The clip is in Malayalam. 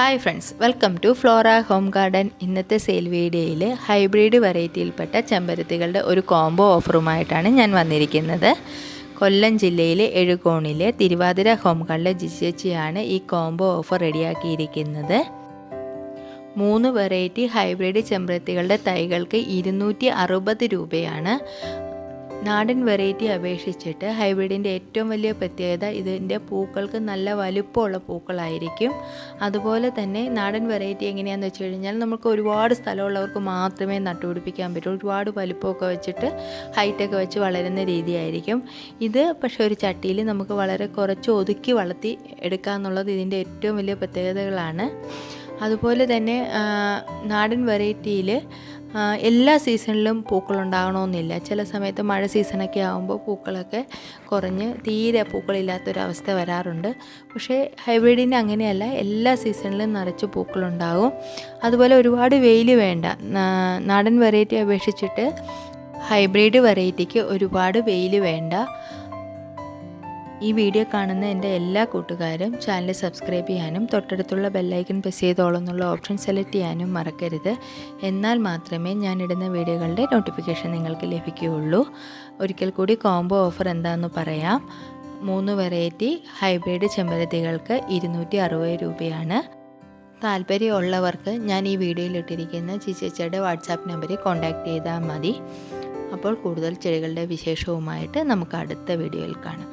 Hi friends welcome to flora home garden ഇന്നത്തെ സെയിൽ വീഡിയോയിൽ ഹൈബ്രിഡ് വെറൈറ്റിയിൽപ്പെട്ട ചെമ്പരത്തികളുടെ ഒരു കോംബോ ഓഫറുമായിട്ടാണ് ഞാൻ വന്നിരിക്കുന്നത്. കൊല്ലം ജില്ലയിലെ എഴുകോണിലെ തിരുവാതിര ഹോം ഗാർഡിലെ ജിജിയച്ചിയാണ് ഈ കോംബോ ഓഫർ റെഡിയാക്കിയിരിക്കുന്നത് മൂന്ന് വെറൈറ്റി ഹൈബ്രിഡ് ചെമ്പരത്തികളുടെ തൈകൾക്ക് ഇരുന്നൂറ്റി അറുപത് രൂപയാണ്. നാടൻ വെറൈറ്റി അപേക്ഷിച്ചിട്ട് ഹൈബ്രിഡിന്റെ ഏറ്റവും വലിയ പ്രത്യേകത ഇതിന്റെ പൂക്കൾക്ക് നല്ല വലുപ്പമുള്ള പൂക്കളായിരിക്കും. അതുപോലെ തന്നെ നാടൻ വെറൈറ്റി എങ്ങനെയാണെന്ന് വെച്ച് കഴിഞ്ഞാൽ നമുക്ക് ഒരുപാട് സ്ഥലമുള്ളവർക്ക് മാത്രമേ നട്ടുപിടിപ്പിക്കാൻ പറ്റൂ. ഒരുപാട് വലുപ്പമൊക്കെ വെച്ചിട്ട് ഹൈറ്റൊക്കെ വെച്ച് വളരുന്ന രീതിയായിരിക്കും. ഇത് പക്ഷേ ഒരു ചട്ടിയിൽ നമുക്ക് വളരെ കുറച്ച് ഒതുക്കി വളർത്തി എടുക്കാമെന്നുള്ളത് ഇതിന്റെ ഏറ്റവും വലിയ പ്രത്യേകതകളാണ്. അതുപോലെ തന്നെ നാടൻ വെറൈറ്റിയിൽ എല്ലാ സീസണിലും പൂക്കളുണ്ടാകണമെന്നില്ല. ചില സമയത്ത് മഴ സീസണൊക്കെ ആകുമ്പോൾ പൂക്കളൊക്കെ കുറഞ്ഞ് തീരെ പൂക്കളില്ലാത്തൊരവസ്ഥ വരാറുണ്ട്. പക്ഷേ ഹൈബ്രിഡിന് അങ്ങനെയല്ല എല്ലാ സീസണിലും നിറച്ച് പൂക്കളുണ്ടാകും. അതുപോലെ ഒരുപാട് വെയിൽ വേണ്ട. നാടൻ വെറൈറ്റി അപേക്ഷിച്ചിട്ട് ഹൈബ്രിഡ് വെറൈറ്റിക്ക് ഒരുപാട് വെയിൽ വേണ്ട. ഈ വീഡിയോ കാണുന്ന എന്റെ എല്ലാ കൂട്ടുകാരും ചാനൽ സബ്സ്ക്രൈബ് ചെയ്യാനും തൊട്ടടുത്തുള്ള ബെല്ലൈക്കൺ പ്രസ് ചെയ്തോളം എന്നുള്ള ഓപ്ഷൻ സെലക്ട് ചെയ്യാനും മറക്കരുത്. എന്നാൽ മാത്രമേ ഞാൻ ഇടുന്ന വീഡിയോകളുടെ നോട്ടിഫിക്കേഷൻ നിങ്ങൾക്ക് ലഭിക്കുകയുള്ളൂ. ഒരിക്കൽ കൂടി കോംബോ ഓഫർ എന്താണെന്ന് പറയാം. മൂന്ന് വെറൈറ്റി ഹൈബ്രിഡ് ചെമ്പരത്തികൾക്ക് ഇരുന്നൂറ്റി അറുപത് രൂപയാണ്. താല്പര്യമുള്ളവർക്ക് ഞാൻ ഈ വീഡിയോയിൽ ഇട്ടിരിക്കുന്ന ചിച്ചേച്ചയുടെ വാട്സാപ്പ് നമ്പറിൽ കോൺടാക്റ്റ് ചെയ്താൽ മതി. അപ്പോൾ കൂടുതൽ ചെടികളുടെ വിശേഷവുമായിട്ട് നമുക്ക് അടുത്ത വീഡിയോയിൽ കാണാം.